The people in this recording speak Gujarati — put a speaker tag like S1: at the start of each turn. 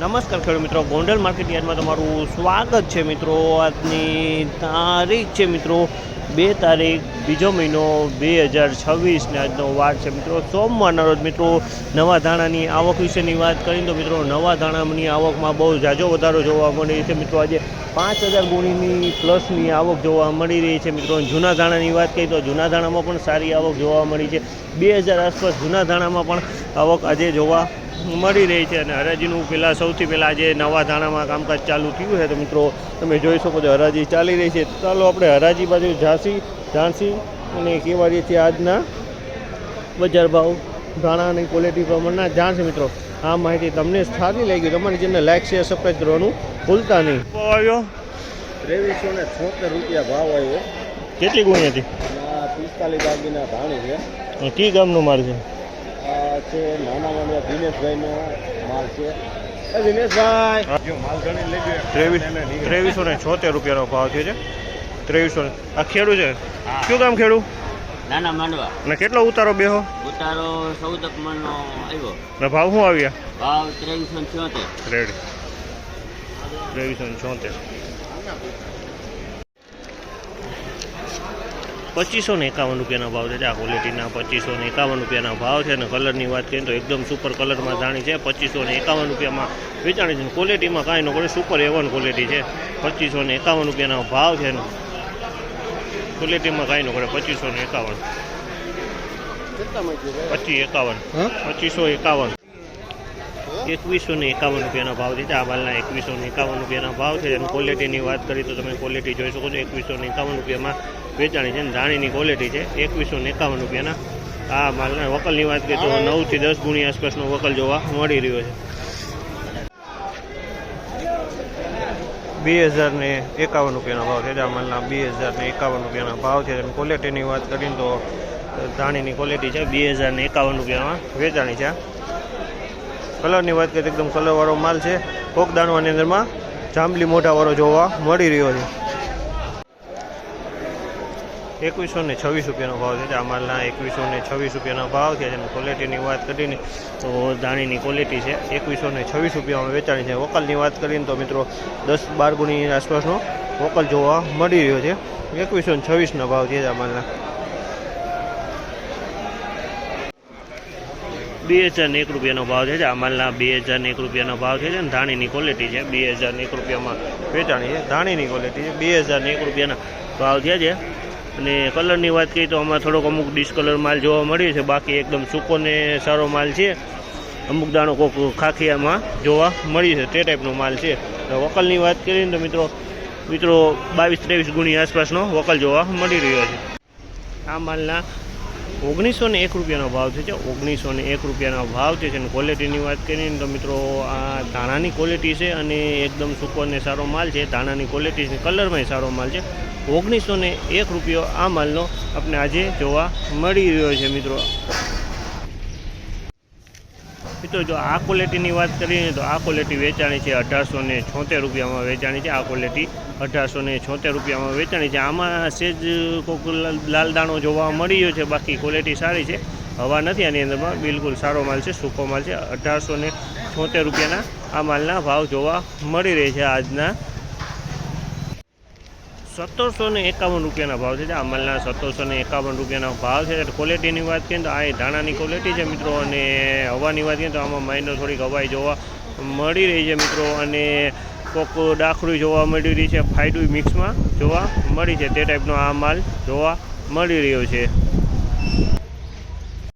S1: નમસ્કાર ખેડૂત મિત્રો, ગોંડલ માર્કેટ યાર્ડમાં તમારું સ્વાગત છે મિત્રો. આજની તારીખ છે મિત્રો બે તારીખ, બીજો મહિનો બે હજાર છવ્વીસને આજનો વાર છે મિત્રો. સોમવારના રોજ મિત્રો નવા ધાણાની આવક વિશેની વાત કરીએ તો મિત્રો નવા ધાણાની આવકમાં બહુ ઝાઝો વધારો જોવા મળી છે મિત્રો. આજે પાંચ હજાર ગુણીની પ્લસની આવક જોવા મળી રહી છે મિત્રો. જૂના ધાણાની વાત કરીએ તો જૂના ધાણામાં પણ સારી આવક જોવા મળી છે. બે હજાર આસપાસ જૂના ધાણામાં પણ આવક આજે જોવા મળી રહી છે અને હરાજીનું પહેલાં સૌથી પહેલાં જે નવા ધાણામાં કામકાજ ચાલુ થયું છે તો મિત્રો તમે જોઈ શકો છો હરાજી ચાલી રહી છે. ચાલો આપણે હરાજી બાજુ ઝાંસી ઝાંસી અને કેવાડીથી આજના બજાર ભાવ ધાણાની ક્વોલિટી પ્રમાણના જાણશે મિત્રો. આ માહિતી તમને સારી લાગી તમારી જેમને લાઈક શેર સબસ્ક્રાઈબ કરવાનું ભૂલતા નહીં. આવ્યો?
S2: ત્રેવીસો ને છોતેર રૂપિયા ભાવ આવ્યો.
S1: કેટલી ગુણી હતી?
S2: આ પિસ્તાલીસ વાગીના ધાણી છે.
S1: કી ગામનું માર છે?
S2: છે નાના નાના દિનેશભાઈનો માલ છે. દિનેશભાઈ
S1: ત્રેવીસ ત્રેવીસો ને છોતેર રૂપિયાનો ભાવ થયો છે. ત્રેવીસો આ ખેડૂ છે? શું કામ ખેડૂ?
S3: નાના માંડવા.
S1: ને કેટલો ઉતારો બેહો?
S3: ઉતારો મણનો આવ્યો.
S1: ને ભાવ શું આવ્યા?
S3: ભાવ ત્રેવીસો ને છોતેર.
S1: રેડી. ત્રેવીસો ને છોતેર. પચીસો ને એકાવન રૂપિયાના ભાવ છે. આ ક્વોલિટીના પચીસો ને એકાવન રૂપિયાના ભાવ છે અને કલરની વાત કરીએ તો એકદમ સુપર કલરમાં જાણી છે. પચીસો ને એકાવન રૂપિયામાં વેચાણી છે. ક્વોલિટીમાં કાંઈ ન કરે સુપર એવન ક્વોલિટી છે. પચીસો ને એકાવન રૂપિયાના ભાવ છે એનો ક્વોલિટીમાં કાંઈ ન કરે પચીસો ને એકાવન. પચીસ એકાવન. પચીસો એકાવન. એકવીસો ને એકાવન રૂપિયાના ભાવ છે. આ માલના એકવીસો ને એકાવન રૂપિયાના ભાવ છે. અને ક્વોલિટીની વાત કરીએ તો તમે ક્વોલિટી જોઈ શકો છો. એકવીસો ને એકાવન રૂપિયામાં વેચાણી છે ધાણીની ક્વોલિટી છે. એકવીસો ને એકાવન રૂપિયાના આ માલના વકલની વાત કરીએ તો નવથી દસ ગુણી આસપાસનો વકલ જોવા મળી રહ્યો છે. બે હજાર ને એકાવન રૂપિયાના ભાવ છે. આ માલના બે હજાર ને એકાવન રૂપિયાના ભાવ છે. અને ક્વોલિટીની વાત કરીએ તો ધાણીની ક્વોલિટી છે. બે હજાર ને એકાવન રૂપિયામાં વેચાણી છે. કલરની વાત કરીએ એકદમ કલરવાળો માલ છે. કોક દાણવાની અંદરમાં જાંબલી મોઢાવાળો જોવા મળી રહ્યો છે. એકવીસો ને છવ્વીસ રૂપિયાનો ભાવ છે. આ માલના એકવીસો ને છવ્વીસ રૂપિયાનો ભાવ છે. અને ક્વોલિટીની વાત કરીને તો દાણીની ક્વોલિટી છે. એકવીસો ને છવ્વીસ રૂપિયામાં વેચાણી છે. વોકલની વાત કરીને તો મિત્રો દસ બાર ગુણી આસપાસનો વોકલ જોવા મળી રહ્યો છે. એકવીસો ને છવ્વીસનો ભાવ છે આ માલના. બે હજારને એક રૂપિયાનો ભાવ છે. આ માલના બે હજારને એક રૂપિયાનો ભાવ છે અને ધાણીની ક્વોલિટી છે. બે હજારને એક રૂપિયામાં વેચાણી છે. ધાણીની ક્વોલિટી છે. બે હજારને એક રૂપિયાના ભાવ થયા છે. અને કલરની વાત કરીએ તો આમાં થોડોક અમુક ડિસ્કલર માલ જોવા મળ્યો છે. બાકી એકદમ સૂકો ને સારો માલ છે. અમુક દાણો કોક ખાખિયામાં જોવા મળી છે. તે ટાઈપનો માલ છે. વકલની વાત કરીએ તો મિત્રો મિત્રો બાવીસ ત્રેવીસ ગુણી આસપાસનો વકલ જોવા મળી રહ્યો છે. આ માલના ઓગણીસો ને એક રૂપિયાનો ભાવ છે. ઓગણીસો ને એક રૂપિયાનો ભાવ છે. અને ક્વોલિટીની વાત કરીએ તો મિત્રો, આ ધાણાની ક્વોલિટી છે અને એકદમ સૂકો અને સારો માલ છે. ધાણાની ક્વોલિટી છે કલરમાંય સારો માલ છે. ઓગણીસો ને એક રૂપિયો આ માલનો આપણે આજે જોવા મળી રહ્યો છે મિત્રો. મિત્રો, જો આ ક્વોલિટીની વાત કરીએ તો આ ક્વોલિટી વેચાણી છે અઢારસો ને છોતેર રૂપિયામાં વેચાણી છે. આ ક્વોલિટી અઢારસો ને છોતેર રૂપિયામાં વેચાણી છે. આમાં સેજ કોક લાલ- લાલ દાણો જોવા મળી રહ્યો છે. બાકી ક્વોલિટી સારી છે. હવા નથી આની અંદરમાં. બિલકુલ સારો માલ છે. સૂકો માલ છે. અઢારસો ને છોતેર રૂપિયાના આ માલના ભાવ જોવા મળી રહે છે આજના સત્તરસો ને એકાવન રૂપિયાના ભાવ છે. આ માલના સત્તરસો ને એકાવન રૂપિયાના ભાવ છે. ક્વોલિટીની વાત કરીએ તો આ ધાણાની ક્વોલિટી છે મિત્રો અને હવાની વાત કરીએ તો આમાં માઇનર થોડીક હવાઈ જોવા મળી રહી છે મિત્રો અને કોક ડાખરું જોવા મળી રહી છે. ફાયડું મિક્સમાં જોવા મળી છે. તે ટાઈપનો આ માલ જોવા મળી રહ્યો છે.